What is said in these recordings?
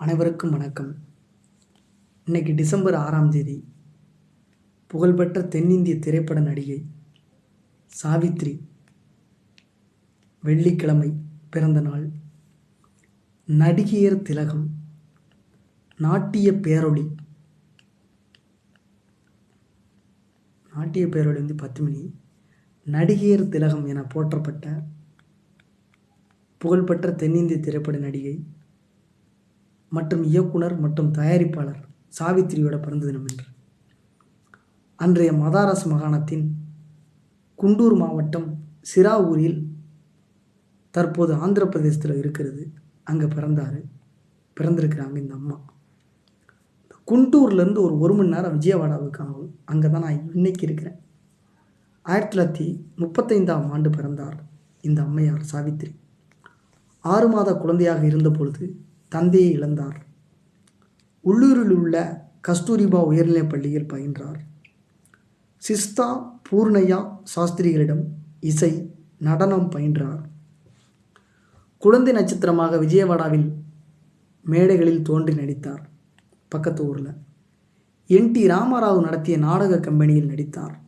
அனைவருக்கும் வணக்கம். இன்னைக்கு டிசம்பர் ஆறாம் தேதி புகழ்பெற்ற தென்னிந்திய திரைப்பட நடிகை சாவித்ரி வெள்ளிக்கிழமை பிறந்த நாள். நடிகையர் திலகம் நாட்டிய பேரொளி. நாட்டிய பேரொளி வந்து பத்து மணி. நடிகையர் திலகம் என போற்றப்பட்ட புகழ்பெற்ற தென்னிந்திய திரைப்பட நடிகை மற்றும் இயக்குனர் மற்றும் தயாரிப்பாளர் சாவித்திரியோட பிறந்த தினம் என்று அன்றைய மதாராஸ் மாகாணத்தின் குண்டூர் மாவட்டம் சிராவூரில் தற்போது ஆந்திர பிரதேசத்தில் இருக்கிறது. அங்கே பிறந்தார். பிறந்திருக்கிறாங்க இந்த அம்மா. குண்டூர்லேருந்து ஒரு ஒரு மணி நேரம் விஜயவாடாவுக்கு ஆகும். அங்கே தான் நான் இன்னைக்கு இருக்கிறேன். ஆயிரத்தி தொள்ளாயிரத்தி முப்பத்தைந்தாம் ஆண்டு பிறந்தார் இந்த அம்மையார் சாவித்திரி. ஆறு மாத குழந்தையாக இருந்தபொழுது தந்தையை இழந்தார். உள்ளூரில் உள்ள கஸ்தூரிபா உயர்நிலைப் பள்ளியில் பயின்றார். சிஸ்தா பூர்ணையா சாஸ்திரிகளிடம் இசை நடனம் பயின்றார். குழந்தை நட்சத்திரமாக விஜயவாடாவில் மேடைகளில் தோன்றி நடித்தார். பக்கத்து ஊரில். என் டி ராமராவ் நடத்திய நாடக கம்பெனியில் நடித்தார்.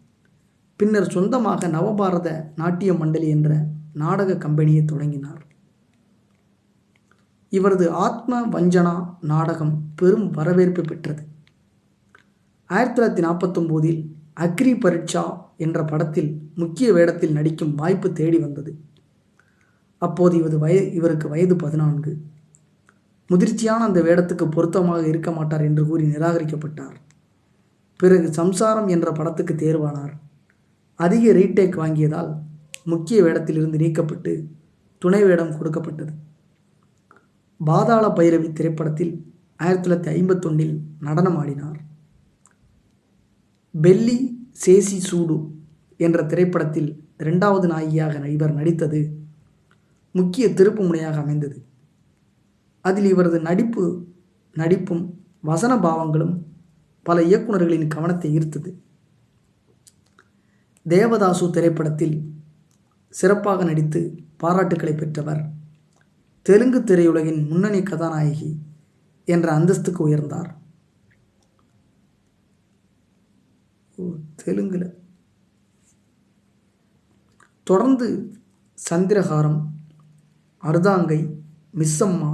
பின்னர் சொந்தமாக நவபாரத நாட்டிய மண்டலி என்ற நாடக கம்பெனியை தொடங்கினார். இவரது ஆத்ம வஞ்சனா நாடகம் பெரும் வரவேற்பு பெற்றது. ஆயிரத்தி தொள்ளாயிரத்தி நாற்பத்தொம்போதில் அக்ரி பரீட்சா என்ற படத்தில் முக்கிய வேடத்தில் நடிக்கும் வாய்ப்பு தேடி வந்தது. அப்போது இவது வய இவருக்கு வயது பதினான்கு. முதிர்ச்சியான அந்த வேடத்துக்கு பொருத்தமாக இருக்க மாட்டார் என்று கூறி நிராகரிக்கப்பட்டார். பிறகு சம்சாரம் என்ற படத்துக்கு தேர்வானார். அதிக ரீடேக் வாங்கியதால் முக்கிய வேடத்திலிருந்து நீக்கப்பட்டு துணை வேடம் கொடுக்கப்பட்டது. பாதாள பைரவி திரைப்படத்தில் ஆயிரத்தி தொள்ளாயிரத்தி ஐம்பத்தொன்னில் நடனம் ஆடினார் பெல்லி சேசி சூடு என்ற திரைப்படத்தில் இரண்டாவது நாயகியாக இவர் நடித்தது முக்கிய திருப்பு முனையாக அமைந்தது. அதில் இவரது நடிப்பு நடிப்பும் வசன பாவங்களும் பல இயக்குநர்களின் கவனத்தை ஈர்த்தது. தேவதாசு திரைப்படத்தில் சிறப்பாக நடித்து பாராட்டுக்களை பெற்றவர் தெலுங்கு திரையுலகின் முன்னணி கதாநாயகி என்ற அந்தஸ்துக்கு உயர்ந்தார். ஓ தொடர்ந்து சந்திரஹாரம் அர்தாங்கை மிஸ்ஸம்மா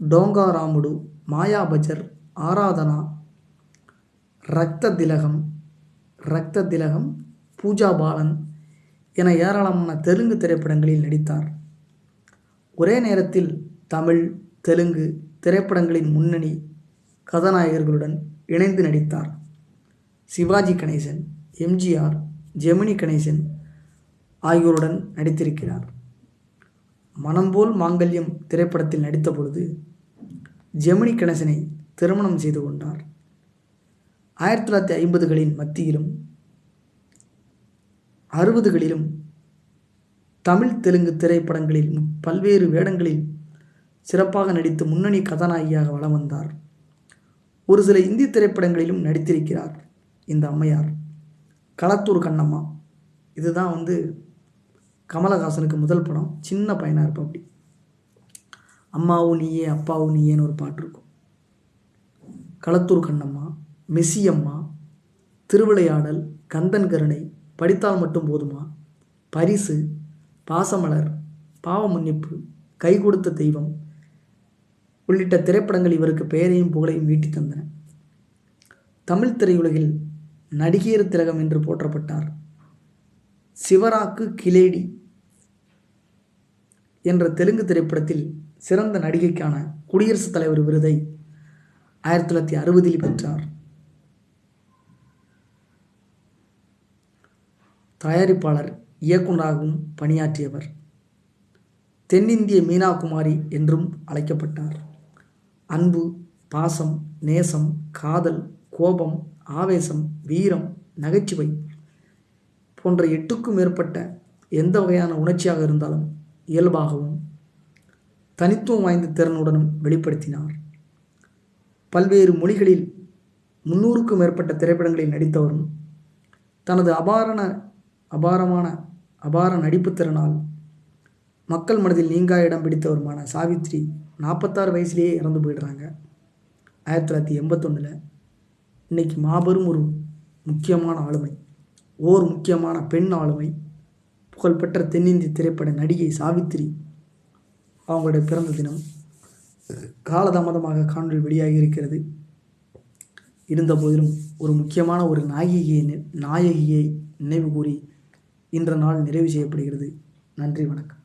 டோங்காராமுடு மாயாபஜர் ஆராதனா ரக்த திலகம் ரக்த திலகம் பூஜா பாலன் என ஏராளமான தெலுங்கு திரைப்படங்களில் நடித்தார். ஒரே நேரத்தில் தமிழ் தெலுங்கு திரைப்படங்களின் முன்னணி கதாநாயகர்களுடன் இணைந்து நடித்தார். சிவாஜி கணேசன் எம்ஜிஆர் ஜெமினி கணேசன் ஆகியோருடன் நடித்திருக்கிறார். மனம்போல் மாங்கல்யம் திரைப்படத்தில் நடித்த பொழுது ஜெமினி கணேசனை திருமணம் செய்து கொண்டார். ஆயிரத்தி தொள்ளாயிரத்தி ஐம்பதுகளின் மத்தியிலும் அறுபதுகளிலும் தமிழ் தெலுங்கு திரைப்படங்களில் பல்வேறு வேடங்களில் சிறப்பாக நடித்து முன்னணி கதாநாயகியாக வலம் வந்தார். ஒரு சில இந்தி திரைப்படங்களிலும் நடித்திருக்கிறார் இந்த அம்மையார். களத்தூர் கண்ணம்மா. இதுதான் வந்து கமலஹாசனுக்கு முதல் படம். சின்ன பையனாக இருப்போம் அப்படி. அம்மாவும் நீயே அப்பாவும் நீயேன்னு ஒரு பாட்டு இருக்கும். களத்தூர் கண்ணம்மா மெஸ்ஸியம்மா திருவிளையாடல் கந்தன் கருணை படித்தால் மட்டும் போதுமா? பரிசு பாசமலர் பாவ மன்னிப்பு கை கொடுத்த தெய்வம் உள்ளிட்ட திரைப்படங்கள் இவருக்கு பெயரையும் புகழையும் வீட்டி தந்தன. தமிழ் திரையுலகில் நடிகையர் திலகம் என்று போற்றப்பட்டார். சிவராக்கு கிலேடி என்ற தெலுங்கு திரைப்படத்தில் சிறந்த நடிகைக்கான குடியரசுத் தலைவர் விருதை ஆயிரத்தி தொள்ளாயிரத்தி அறுபதில் பெற்றார். தயாரிப்பாளர் இயக்குநராகவும் பணியாற்றியவர். தென்னிந்திய மீனாகுமாரி என்றும் அழைக்கப்பட்டார். அன்பு பாசம் நேசம் காதல் கோபம் ஆவேசம் வீரம் நகைச்சுவை போன்ற எட்டுக்கும் மேற்பட்ட எந்த வகையான உணர்ச்சியாக இருந்தாலும் இயல்பாகவும் தனித்துவம் வாய்ந்த திறனுடனும் வெளிப்படுத்தினார். பல்வேறு மொழிகளில் முன்னூறுக்கும் மேற்பட்ட திரைப்படங்களில் நடித்தவரும் தனது அபாரண அபாரமான அபார நடிப்பு திறனால் மக்கள் மனதில் நீங்கா இடம் பிடித்தவருமான சாவித்ரி நாற்பத்தாறு வயசுலேயே இறந்து போயிடுறாங்க. ஆயிரத்தி தொள்ளாயிரத்தி எண்பத்தொன்னில் இன்னைக்கு மாபெரும் ஒரு முக்கியமான ஆளுமை ஓர் முக்கியமான பெண் ஆளுமை புகழ்பெற்ற தென்னிந்திய திரைப்பட நடிகை சாவித்திரி அவங்களுடைய பிறந்த தினம் காலதாமதமாக காணொலி வெளியாகி இருக்கிறது. இருந்தபோதிலும் ஒரு முக்கியமான ஒரு நாயகியை நி- நாயகியை நினைவு கூறி இன்ற நாள் நிறைவு செய்யப்படுகிறது. நன்றி வணக்கம்.